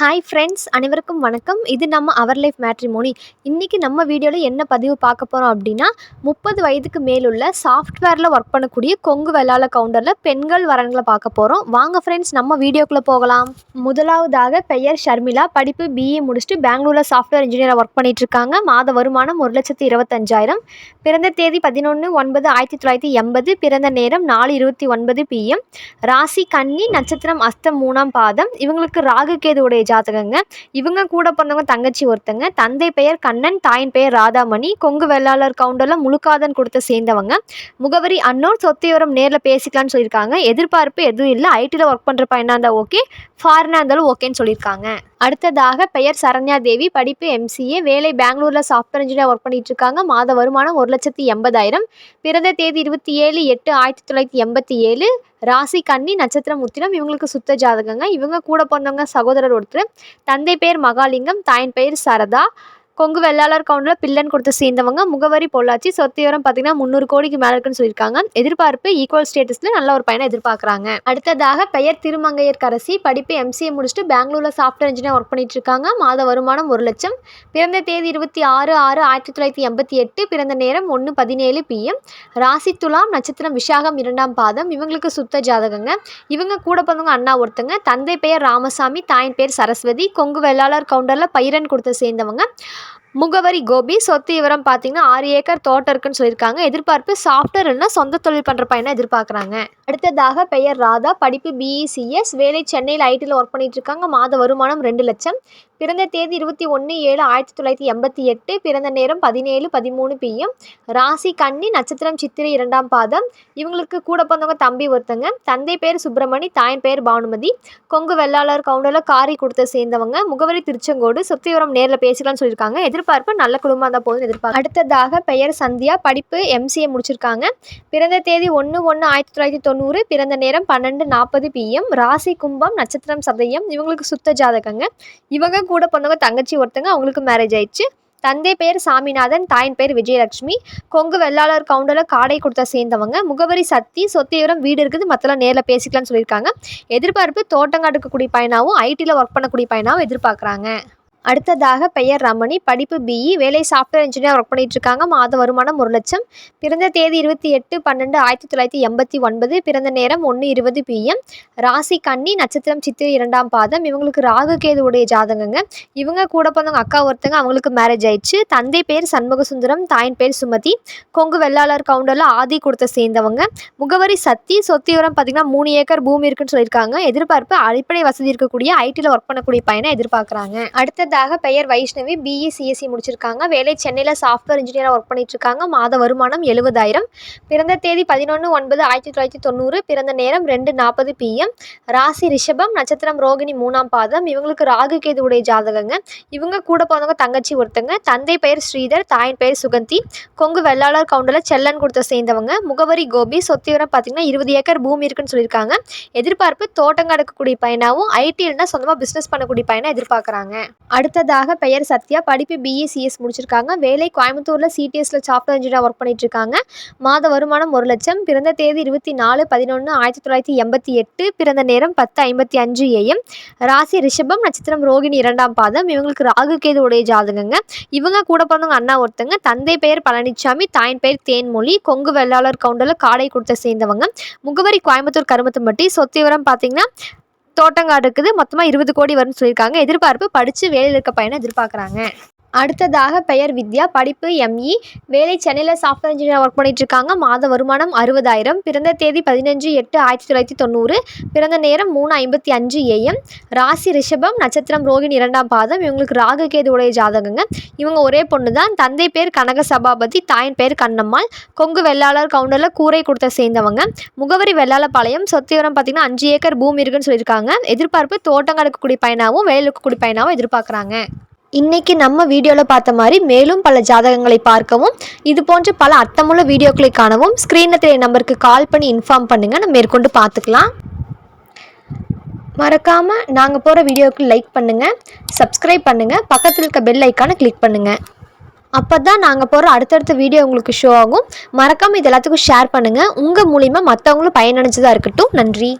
Hi friends அனைவருக்கும் வணக்கம். இது நம்ம அவர் லைஃப் மேட்ரிமோனி இன்றைக்கி நம்ம வீடியோவில் என்ன பதிவு பார்க்க போகிறோம் அப்படின்னா முப்பது வயதுக்கு மேலுள்ள சாஃப்ட்வேரில் ஒர்க் பண்ணக்கூடிய கொங்கு வெள்ளாள கவுண்டரில் பெண்கள் வரன்களை பார்க்க போகிறோம் வாங்க ஃப்ரெண்ட்ஸ் நம்ம வீடியோக்குள்ளே போகலாம். முதலாவதாக பெயர் ஷர்மிளா. படிப்பு பிஏ முடிச்சுட்டு பெங்களூரில் சாஃப்ட்வேர் இன்ஜினியராக ஒர்க் பண்ணிகிட்ருக்காங்க இருக்காங்க. மாத வருமானம் ஒரு லட்சத்து இருபத்தஞ்சாயிரம். பிறந்த தேதி பதினொன்று ஒன்பது ஆயிரத்தி தொள்ளாயிரத்தி எண்பது. பிறந்த நேரம் நாலு இருபத்தி ஒன்பது பிஎம் ராசி கன்னி நட்சத்திரம் அஸ்தம் மூணாம் பாதம். இவங்களுக்கு ராகு கேதுடைய ஜாதகங்க. இவங்க கூட பிறந்தவங்க தங்கச்சி ஒருத்தங்க. தந்தை பெயர் கண்ணன் தாயின் பெயர் ராதாமணி. கொங்கு வெள்ளாளர் கவுண்டரில் முழுக்காதன் கொடுத்த சேர்ந்தவங்க. முகவரி அன்னோர் சொத்தையோரம் நேரில் பேசிக்கலாம்னு சொல்லியிருக்காங்க. எதிர்பார்ப்பு எதுவும் இல்லை. ஐடியில் ஒர்க் பண்ணுற பையனாக இருந்தால் ஓகே ஃபாரினாக இருந்தாலும் ஓகேன்னு சொல்லியிருக்காங்க. அடுத்ததாக பெயர் சரண்யா தேவி படிப்பு எம்சிஏ வேலை பெங்களூரில் சாஃப்ட்வேர் இன்ஜினியர் ஒர்க் பண்ணிட்டு இருக்காங்க மாத வருமானம் ஒரு லட்சத்தி எண்பதாயிரம். பிறந்த தேதி இருபத்தி ஏழு எட்டு ஆயிரத்தி தொள்ளாயிரத்தி எண்பத்தி ஏழு. ராசி கன்னி நட்சத்திரம் முத்திரம் இவங்களுக்கு சுத்த ஜாதகங்க. இவங்க கூட பிறந்தவங்க சகோதரர் ஒருத்தர். தந்தை பெயர் மகாலிங்கம் தாயின் பெயர் சரதா. கொங்கு வெள்ளாளர் கவுண்டில் பில்லன் கொடுத்து சேர்ந்தவங்க முகவரி பொள்ளாச்சி சொத்து விவரம் பார்த்தீங்கன்னா முந்நூறு கோடிக்கு மேலே இருக்குன்னு சொல்லியிருக்காங்க. எதிர்பார்ப்பு ஈக்குவல் ஸ்டேட்டஸில் நல்ல ஒரு பையனை எதிர்பார்க்குறாங்க. அடுத்ததாக பெயர் திருமங்கையர் கரசி படிப்பு எம்சிஏ முடிச்சுட்டு பெங்களூரில் சாஃப்ட்வேர் இன்ஜினியர் ஒர்க் பண்ணிட்டு இருக்காங்க. மாத வருமானம் ஒரு லட்சம். பிறந்த தேதி இருபத்தி ஆறு ஆறு ஆயிரத்தி தொள்ளாயிரத்தி எண்பத்தி எட்டு பிறந்த நேரம் ஒன்று பதினேழு பிஎம் ராசி துலாம் நட்சத்திரம் விஷாகம் இரண்டாம் பாதம். இவங்களுக்கு சுத்த ஜாதகங்க. இவங்க கூட பிறந்தவங்க அண்ணா ஒருத்தங்க. தந்தை பெயர் ராமசாமி தாயின் பேர் சரஸ்வதி. கொங்கு வெள்ளாளர் கவுண்டரில் பைரன் கொடுத்து சேர்ந்தவங்க. முகவரி கோபி சொத்து விவரம் பார்த்தீங்கன்னா ஆறு ஏக்கர் தோட்டம் இருக்குன்னு சொல்லியிருக்காங்க. எதிர்பார்ப்பு சாஃப்ட்வேர் இல்லைனா சொந்த தொழில் பண்ணுற பையனை எதிர்பார்க்குறாங்க. அடுத்ததாக பெயர் ராதா படிப்பு பிஇசிஎஸ் வேலை சென்னையில் ஐடியில் ஒர்க் பண்ணிட்டு இருக்காங்க. மாத வருமானம் ரெண்டு லட்சம். பிறந்த தேதி இருபத்தி ஒன்று ஏழு ஆயிரத்தி தொள்ளாயிரத்தி எண்பத்தி எட்டு பிறந்த நேரம் பதினேழு பதிமூணு பிஎம் ராசி கன்னி நட்சத்திரம் சித்திரை இரண்டாம் பாதம். இவங்களுக்கு கூட பிறந்தவங்க தம்பி ஒருத்தங்க. தந்தை பேர் சுப்பிரமணி தாயின் பேர் பானுமதி. கொங்கு வெள்ளாளர் கவுண்டரில் காரி கொடுத்த சேர்ந்தவங்க. முகவரி திருச்செங்கோடு. சொத்து நேரில் பேசிக்கலாம்னு சொல்லியிருக்காங்க. எதிர் எதிர்பார்ப்பு நல்ல குடும்பம் தான் போதும் எதிர்பார்ப்பு அடுத்ததாக பெயர் சந்தியா படிப்பு எம்சிஏ முடிச்சிருக்காங்க. பிறந்த தேதி ஒன்று ஒன்று ஆயிரத்தி தொள்ளாயிரத்தி தொண்ணூறு பிறந்த நேரம் பன்னெண்டு நாற்பது பிஎம் ராசி கும்பம் நட்சத்திரம் சதயம் இவங்களுக்கு சுத்த ஜாதகங்க. இவங்க கூட பிறந்தவங்க தங்கச்சி ஒருத்தங்க அவங்களுக்கு மேரேஜ் ஆயிடுச்சு. தந்தை பெயர் சாமிநாதன் தாயின் பெயர் விஜயலட்சுமி. கொங்கு வெள்ளாளர் கவுண்டரில் காடை கொடுத்த சேர்ந்தவங்க. முகவரி சக்தி சொத்தையுரம் வீடு இருக்குது மற்றெல்லாம் நேரில் பேசிக்கலாம்னு சொல்லியிருக்காங்க. எதிர்பார்ப்பு தோட்டங்காட்டுக்கக்கூடிய பையனாகவும் ஐடியில் ஒர்க் பண்ணக்கூடிய பையனாகவும் எதிர்பார்க்குறாங்க. அடுத்ததாக பெயர் ரமணி படிப்பு பிஇ வேலை சாஃப்ட்வேர் இன்ஜினியர் ஒர்க் பண்ணிட்டு இருக்காங்க மாத வருமானம் ஒரு லட்சம். பிறந்த தேதி இருபத்தி எட்டு பன்னெண்டு ஆயிரத்தி தொள்ளாயிரத்தி எண்பத்தி ஒன்பது. பிறந்த நேரம் ஒன்று இருபது பிஎம் ராசி கன்னி நட்சத்திரம் சித்திரை இரண்டாம் பாதம். இவங்களுக்கு ராகு கேதுவுடைய ஜாதகங்க. இவங்க கூட பிறந்தவங்க அக்கா ஒருத்தங்க அவங்களுக்கு மேரேஜ் ஆயிடுச்சு. தந்தை பேர் சண்முகசுந்தரம் தாயின் பேர் சுமதி. கொங்கு வெள்ளாளர் கவுண்டரில் ஆதி கொடுத்த சேர்ந்தவங்க. முகவரி சத்தி சொத்தியுரம் பார்த்தீங்கன்னா மூணு ஏக்கர் பூமி இருக்குன்னு சொல்லியிருக்காங்க. எதிர்பார்ப்பு அடிப்படை வசதி இருக்கக்கூடிய ஐடியில் ஒர்க் பண்ணக்கூடிய பையனை எதிர்பார்க்குறாங்க. அடுத்தது அடுத்ததாக பெயர் வைஷ்ணவி பிஇ சிஎஸ்சி முடிச்சிருக்காங்க. வேலை சென்னையில் சாஃப்ட்வேர் இன்ஜினியராக ஒர்க் பண்ணிட்டுருக்காங்க. மாத வருமானம் எழுபதாயிரம். பிறந்த தேதி பதினொன்று ஒன்பது ஆயிரத்தி தொள்ளாயிரத்தி தொண்ணூறு. பிறந்த நேரம் ரெண்டு நாற்பது பிஎம் ராசி ரிஷபம் நட்சத்திரம் ரோகிணி மூணாம் பாதம். இவங்களுக்கு ராகு கேதுவுடைய ஜாதகங்க. இவங்க கூட போனவங்க தங்கச்சி ஒருத்தங்க. தந்தை பெயர் ஸ்ரீதர் தாயின் பெயர் சுகந்தி. கொங்கு வெள்ளாளர் கவுண்டரில் செல்லன் கொடுத்த சேர்ந்தவங்க. முகவரி கோபி. சொத்திவரம் பார்த்தீங்கன்னா இருபது ஏக்கர் பூமி இருக்குன்னு சொல்லியிருக்காங்க. எதிர்பார்ப்பு தோட்டம் கடக்கக்கூடிய பையனாகவும் இல்லைன்னா சொந்தமாக பிஸ்னஸ் பண்ணக்கூடிய பையனை எதிர்பார்க்குறாங்க. அடுத்ததாக பெயர் சத்யா. படிப்பு பிஇசிஎஸ் முடிச்சிருக்காங்க. வேலை கோயம்புத்தூரில் சிடிஎஸில் சாஃப்ட்வேர் இன்ஜினியர் ஒர்க் பண்ணிட்டு இருக்காங்க மாத வருமானம் ஒரு லட்சம். பிறந்த தேதி இருபத்தி நாலு பதினொன்று ஆயிரத்தி தொள்ளாயிரத்தி எண்பத்தி எட்டு. பிறந்த நேரம் பத்து ஐம்பத்தி அஞ்சு ஏஎம் ராசி ரிஷபம் நட்சத்திரம் ரோகிணி இரண்டாம் பாதம். இவங்களுக்கு ராகு கேது உடைய ஜாதகங்க. இவங்க கூட பிறந்தவங்க அண்ணா ஒருத்தங்க. தந்தை பெயர் பழனிசாமி தாயின் பெயர் தேன்மொழி. கொங்கு வெள்ளாளர் கவுண்டரில் காடை கொடுத்த சேர்ந்தவங்க. முகவரி கோயம்புத்தூர் கருமத்தம்பட்டி. சொத்து விவரம் பார்த்தீங்கன்னா தோட்டங்காடு இருக்குது மொத்தமாக இருபது கோடி வரும்னு சொல்லியிருக்காங்க. எதிர்பார்ப்பு படித்து வேலையில் இருக்க பையனை எதிர்பார்க்குறாங்க. அடுத்ததாக பெயர் வித்யா படிப்பு எம்இ வேலை சென்னையில் சாஃப்ட்வேர் இன்ஜினியர் ஒர்க் பண்ணிகிட்ருக்காங்க இருக்காங்க மாத வருமானம் அறுபதாயிரம். பிறந்த தேதி பதினஞ்சு எட்டு ஆயிரத்தி தொள்ளாயிரத்தி தொண்ணூறு. பிறந்த நேரம் மூணு ஐம்பத்தி அஞ்சு ஏஎம் ராசி ரிஷபம் நட்சத்திரம் ரோகிணி இரண்டாம் பாதம். இவங்களுக்கு ராகு கேதுவுடைய ஜாதகங்க. இவங்க ஒரே பொண்ணு தான் தந்தை பேர் கனக சபாபதி தாயின் பேர் கண்ணம்மாள். கொங்கு வெள்ளாளர் கவுண்டரில் கூரை கொடுத்த சேர்ந்தவங்க. முகவரி வெள்ளாளப்பாளையம் சொத்து விவரம் பார்த்திங்கன்னா அஞ்சு ஏக்கர் பூமி இருக்குன்னு சொல்லியிருக்காங்க. எதிர்பார்ப்பு தோட்டங்களுக்கு கடக்கக்கூடிய பையனாகவும் வேலை இருக்கக்கூடிய பையனாகவும் எதிர்பார்க்குறாங்க. இன்றைக்கி நம்ம வீடியோவில் பார்த்த மாதிரி மேலும் பல ஜாதகங்களை பார்க்கவும் இது போன்ற பல அர்த்தமுள்ள வீடியோக்களை காணவும் ஸ்க்ரீனில் தெரிய நம்பருக்கு கால் பண்ணி இன்ஃபார்ம் பண்ணுங்கள் நம்ம மேற்கொண்டு பார்த்துக்கலாம். மறக்காமல் நாங்கள் போகிற வீடியோவுக்கு லைக் பண்ணுங்கள் சப்ஸ்கிரைப் பண்ணுங்கள் பக்கத்தில் இருக்க பெல் ஐக்கானை கிளிக் பண்ணுங்கள் அப்போ தான் நாங்கள் போகிற அடுத்தடுத்த வீடியோ உங்களுக்கு ஷோ ஆகும். மறக்காமல் இது எல்லாத்துக்கும் ஷேர் பண்ணுங்கள் உங்கள் மூலிமா மற்றவங்களும் பயனடைஞ்சதாக இருக்கட்டும். நன்றி.